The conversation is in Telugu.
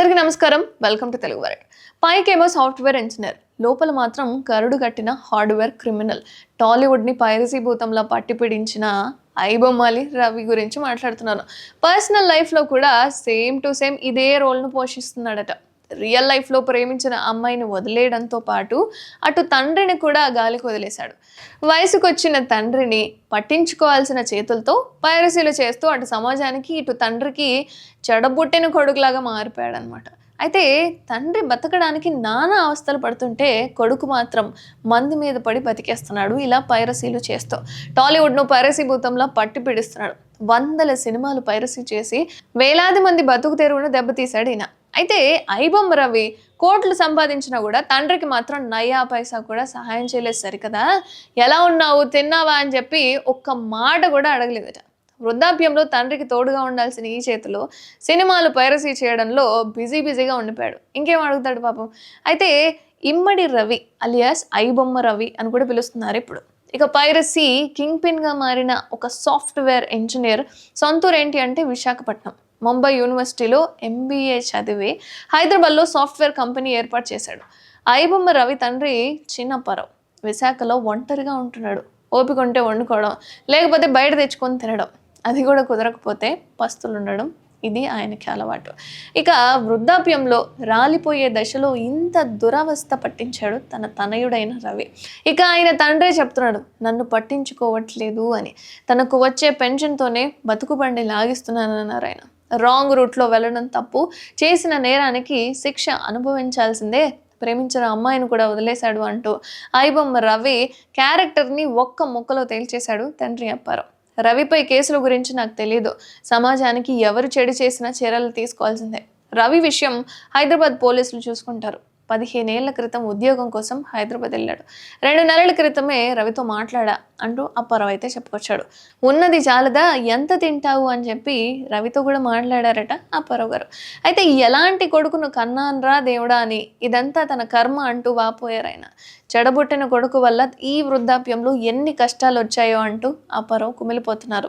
అందరికీ నమస్కారం. వెల్కమ్ టు తెలుగు వరల్డ్ పైకేమో సాఫ్ట్వేర్ ఇంజనీర్. లోపల మాత్రం కరుడు కట్టిన హార్డ్వేర్ క్రిమినల్. టాలీవుడ్ని పైరసీ భూతంలో పట్టిపిడించిన ఐబొమ్మాలి రవి గురించి మాట్లాడుతున్నాను. పర్సనల్ లైఫ్లో కూడా సేమ్ టు సేమ్ ఇదే రోల్ను పోషిస్తున్నాడట. రియల్ లైఫ్లో ప్రేమించిన అమ్మాయిని వదిలేయడంతో పాటు అటు తండ్రిని కూడా గాలికి వదిలేశాడు. వయసుకొచ్చిన తండ్రిని పట్టించుకోవాల్సిన చేతులతో పైరసీలు చేస్తూ అటు సమాజానికి ఇటు తండ్రికి చెడబుట్టిన కొడుకులాగా మారిపోయాడు అనమాట అయితే తండ్రి బతకడానికి నానా అవస్థలు పడుతుంటే కొడుకు మాత్రం మంది మీద పడి బతికేస్తున్నాడు. ఇలా పైరసీలు చేస్తూ టాలీవుడ్ను పైరసీ భూతంలో పట్టి పిడిస్తున్నాడు. వందల సినిమాలు పైరసీ చేసి వేలాది మంది బతుకు తెరువును దెబ్బతీశాడు ఈయన. అయితే ఐబొమ్మ రవి కోట్లు సంపాదించినా కూడా తండ్రికి మాత్రం నయా పైసా కూడా సహాయం చేయలేదు సరికదా? ఎలా ఉన్నావు? తిన్నావా? అని చెప్పి ఒక్క మాట కూడా అడగలేదట. వృద్ధాప్యంలో తండ్రికి తోడుగా ఉండాల్సిన ఈ చేతిలో సినిమాలు పైరసీ చేయడంలో బిజీ బిజీగా ఉండిపోయాడు. ఇంకేం అడుగుతాడు పాపం? అయితే ఇమ్మడి రవి అలియాస్ ఐబొమ్మ రవి అని కూడా పిలుస్తున్నారు ఇప్పుడు. ఇక పైరసీ కింగ్ పిన్గా మారిన ఒక సాఫ్ట్వేర్ ఇంజనీర్ సొంతూరు ఏంటి అంటే విశాఖపట్నం. ముంబై యూనివర్సిటీలో ఎంబీఏ చదివి హైదరాబాద్లో సాఫ్ట్వేర్ కంపెనీ ఏర్పాటు చేశాడు. ఐబొమ్మ రవి తండ్రి చిన్నప్పారావు విశాఖలో ఒంటరిగా ఉంటున్నాడు. ఓపిక ఉంటే వండుకోవడం లేకపోతే బయట తెచ్చుకొని తినడం. అది కూడా కుదరకపోతే పస్తులు ఉండడం ఇది ఆయనకి అలవాటు. ఇక వృద్ధాప్యంలో రాలిపోయే దశలో ఇంత దురవస్థ పట్టించాడు తన తనయుడైన రవి. ఇక ఆయన తండ్రే చెప్తున్నాడు నన్ను పట్టించుకోవట్లేదు అని. తనకు వచ్చే పెన్షన్తోనే బతుకుబండి లాగిస్తున్నానన్నారు ఆయన. రాంగ్ రూట్లో వెళ్ళడం తప్పు. చేసిన నేరానికి శిక్ష అనుభవించాల్సిందే. ప్రేమించిన అమ్మాయిని కూడా వదిలేశాడు అంటూ ఐబొమ్మ రవి క్యారెక్టర్ని ఒక్క ముక్కలో తేల్చేశాడు తండ్రి అప్పారావు. రవిపై కేసుల గురించి నాకు తెలియదు సమాజానికి ఎవరు చెడు చేసినా చర్యలు తీసుకోవాల్సిందే. రవి విషయం హైదరాబాద్ పోలీసులు చూసుకుంటారు. పదిహేనేళ్ళ క్రితం ఉద్యోగం కోసం హైదరాబాద్ వెళ్ళాడు. రెండు నెలల క్రితమే రవితో మాట్లాడా అంటూ అప్పారావు అయితే చెప్పుకొచ్చాడు. ఉన్నది చాలదా? ఎంత తింటావు? అని చెప్పి రవితో కూడా మాట్లాడారట అప్పారావు గారు. అయితే ఎలాంటి కొడుకును కన్నాన్రా దేవుడా అని? ఇదంతా తన కర్మ అంటూ వాపోయారు ఆయన చెడబుట్టిన కొడుకు వల్ల ఈ వృద్ధాప్యంలో ఎన్ని కష్టాలు వచ్చాయో అంటూ అప్పారావు కుమిలిపోతున్నారు.